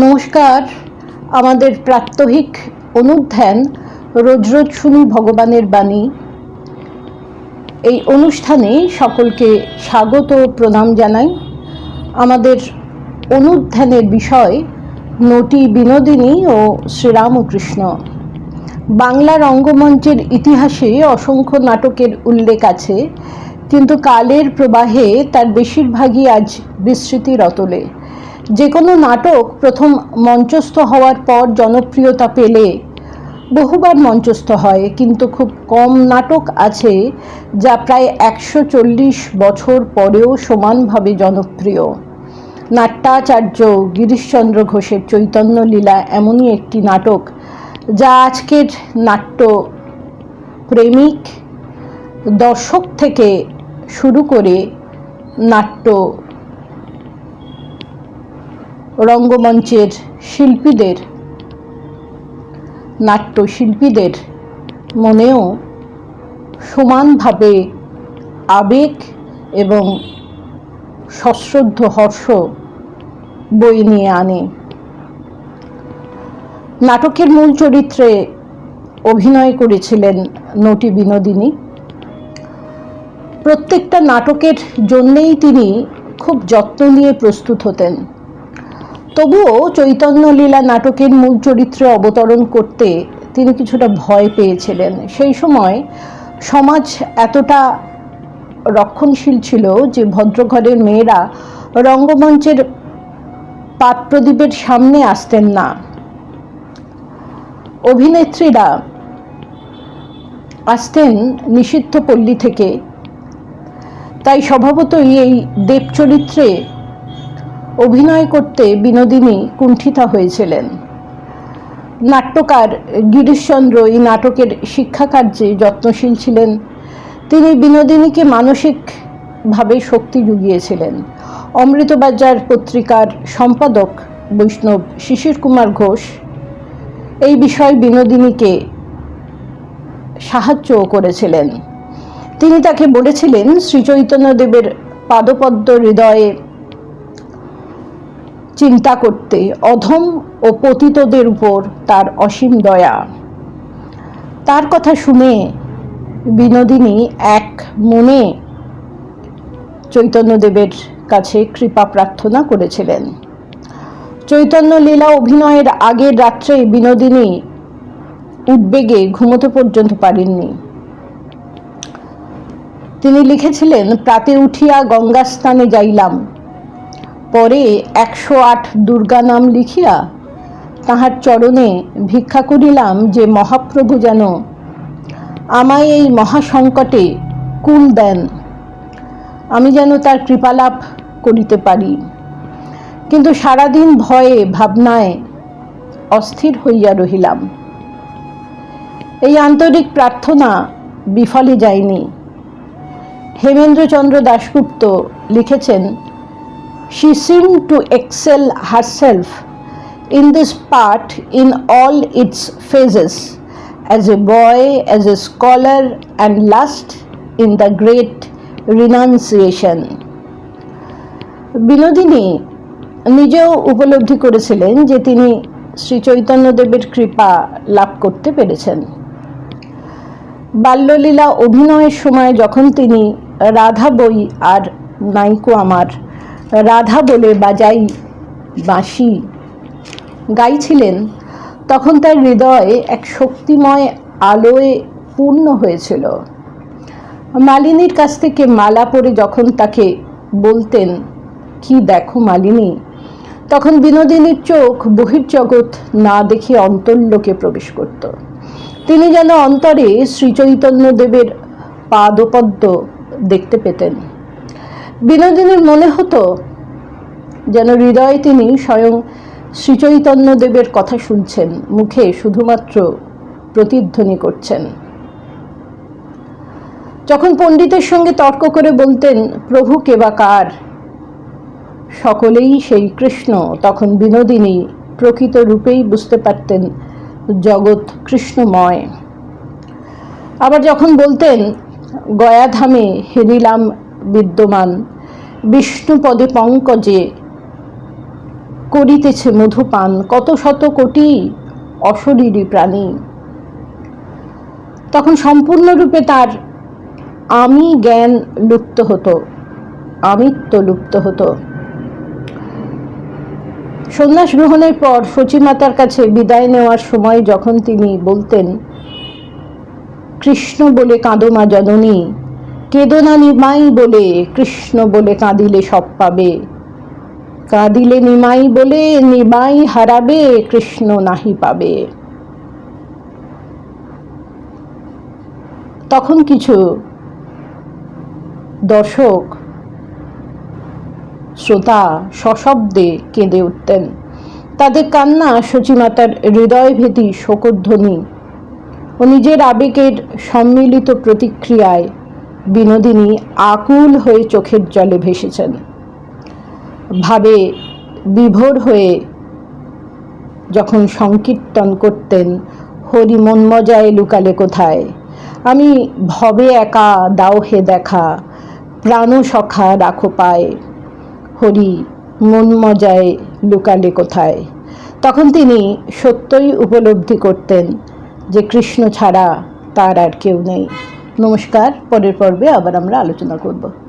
নমস্কার। আমাদের প্রাত্যহিক অনুধ্যান রোজ রোজ শুনি ভগবানের বাণী। এই অনুষ্ঠানে সকলকে স্বাগত ও প্রণাম জানাই। আমাদের অনুধ্যানের বিষয় নটি বিনোদিনী ও শ্রীরামকৃষ্ণ। বাংলা রঙ্গমঞ্চের ইতিহাসে অসংখ্য নাটকের উল্লেখ আছে, কিন্তু কালের প্রবাহে তার বেশিরভাগই আজ বিস্মৃতির অতলে যে কোনো নাটক প্রথম মঞ্চস্থ হওয়ার পর জনপ্রিয়তা পেলে। বহুবার মঞ্চস্থ হয়, কিন্তু খুব কম নাটক আছে যা প্রায় একশো চল্লিশ বছর পরেও সমানভাবে জনপ্রিয়। নাট্যাচার্য গিরিশচন্দ্র ঘোষের চৈতন্য লীলা এমনই একটি নাটক যা আজকের নাট্য প্রেমিক দর্শক থেকে শুরু করে নাট্য রঙ্গমঞ্চের শিল্পীদের, নাট্যশিল্পীদের মনেও সমানভাবে আবেগ এবং সশ্রদ্ধ হর্ষ বই নিয়ে আনে। নাটকের মূল চরিত্রে অভিনয় করেছিলেন নটি বিনোদিনী। প্রত্যেকটা নাটকের জন্যেই তিনি খুব যত্ন নিয়ে প্রস্তুত হতেন। তবুও চৈতন্যলীলা নাটকের মূল চরিত্রে অবতরণ করতে তিনি কিছুটা ভয় পেয়েছিলেন। সেই সময় সমাজ এতটা রক্ষণশীল ছিল যে ভদ্রঘরের মেয়েরা রঙ্গমঞ্চের পাট প্রদীপের সামনে আসতেন না। অভিনেত্রীরা আসতেন নিষিদ্ধ পল্লী থেকে। তাই স্বভাবতই এই দেব চরিত্রে অভিনয় করতে বিনোদিনী কুণ্ঠিতা হয়েছিলেন। নাট্যকার গিরিশচন্দ্র এই নাটকের শিক্ষা কার্যে যত্নশীল ছিলেন। তিনি বিনোদিনীকে মানসিকভাবে শক্তি জুগিয়েছিলেন। অমৃতবাজার পত্রিকার সম্পাদক বৈষ্ণব শিশির কুমার ঘোষ এই বিষয়ে বিনোদিনীকে সাহায্যও করেছিলেন। তিনি তাকে বলেছিলেন, শ্রীচৈতন্যদেবের পাদপদ্ম হৃদয়ে চিন্তা করতে অধম ও পতিতদের উপর তার অসীম দয়া। তার কথা শুনে বিনোদিনী এক মনে চৈতন্যদেবের কাছে কৃপা প্রার্থনা করেছিলেন। চৈতন্য লীলা অভিনয়ের আগের রাত্রে বিনোদিনী উদ্বেগে ঘুমোতে পর্যন্ত পারেননি। তিনি লিখেছিলেন, প্রাতে উঠিয়া গঙ্গা স্থানে যাইলাম। পরে একশো আট দুর্গা নাম লিখিয়া তাহার চরণে ভিক্ষা করিলাম যে মহাপ্রভু যেন আমায় এই মহাসংকটে কুল দেন। আমি যেন তার কৃপালাভ করিতে পারি। কিন্তু সারাদিন ভয়ে, ভাবনায় অস্থির হইয়া রহিলাম। এই আন্তরিক প্রার্থনা বিফলে যায়নি। হেমেন্দ্রচন্দ্র দাশগুপ্ত লিখেছেন she seemed to excel herself in this part in all its phases as a boy, as a scholar, and last in the great renunciation. Binodini নিজেও উপলব্ধি করেছিলেন যে তিনি শ্রী চৈতন্যদেবের কৃপা লাভ করতে পেরেছেন বাল্যলীলা অভিনয়ের সময় যখন তিনি রাধা বই আর নাইকো আমার রাধা বলে বাজাই বাঁশি গাইছিলেন, তখন তার হৃদয় এক শক্তিময় আলোয় পূর্ণ হয়েছিল। মালিনীর কাছ থেকে মালা পরে যখন তাকে বলতেন, কি দেখো মালিনী? তখন বিনোদিনীর চোখ বহির্জগৎ না দেখে অন্তর্লোকে প্রবেশ করত। তিনি যেন অন্তরে শ্রীচৈতন্যদেবের পাদপদ্ম দেখতে পেতেন। বিনোদিনীর মনে হতো যেন হৃদয়ে তিনি স্বয়ং শ্রীচৈতন্যদেবের কথা শুনছেন, মুখে শুধুমাত্র প্রতিধ্বনি করছেন। যখন পণ্ডিতের সঙ্গে তর্ক করে বলতেন, প্রভু কে বা কার? সকলেই সেই কৃষ্ণ, তখন বিনোদিনী প্রকৃত রূপেই বুঝতে পারতেন, জগৎ কৃষ্ণময়। আবার যখন বলতেন গয়াধামে হেরিলাম বিদ্যমান। বিষ্ণুপদে পঙ্কজে করিতেছে মধুপান, কত শত কোটি অশরীরী প্রাণী। তখন সম্পূর্ণরূপে তার আমি জ্ঞান লুপ্ত হতো, আমিত্ব লুপ্ত হতো। সন্ন্যাস গ্রহণের পর সচিমাতার কাছে বিদায় নেওয়ার সময় যখন তিনি বলতেন, কৃষ্ণ বলে কাঁদো মা জননী কেদনা নিমাই বলে, কৃষ্ণ বলে কাঁদিলে সব পাবে। কাঁদিলে নিমাই বলে, নিমাই হারাবে, কৃষ্ণ নাহি পাবে। তখন কিছু দর্শক, শ্রোতা সশব্দে কেঁদে উঠতেন। তাদের কান্না সচিমাতার হৃদয়ভেদী শোকধ্বনি ও নিজের আবেগের সম্মিলিত প্রতিক্রিয়ায় বিনোদিনী আকুল হয়ে চোখের জলে ভেসেছেন। ভাবে বিভোর হয়ে যখন সংকীর্তন করতেন, হরি মন মজায় লুকালে কোথায়? আমি ভবে একা দাও হে দেখা, প্রাণ সখা রাখো পায়। হরি মন মজায় লুকালে কোথায়? তখন তিনি সত্যই উপলব্ধি করতেন যে কৃষ্ণ ছাড়া তার আর কেউ নেই। নমস্কার পরের পর্বে আবার আমরা আলোচনা করব।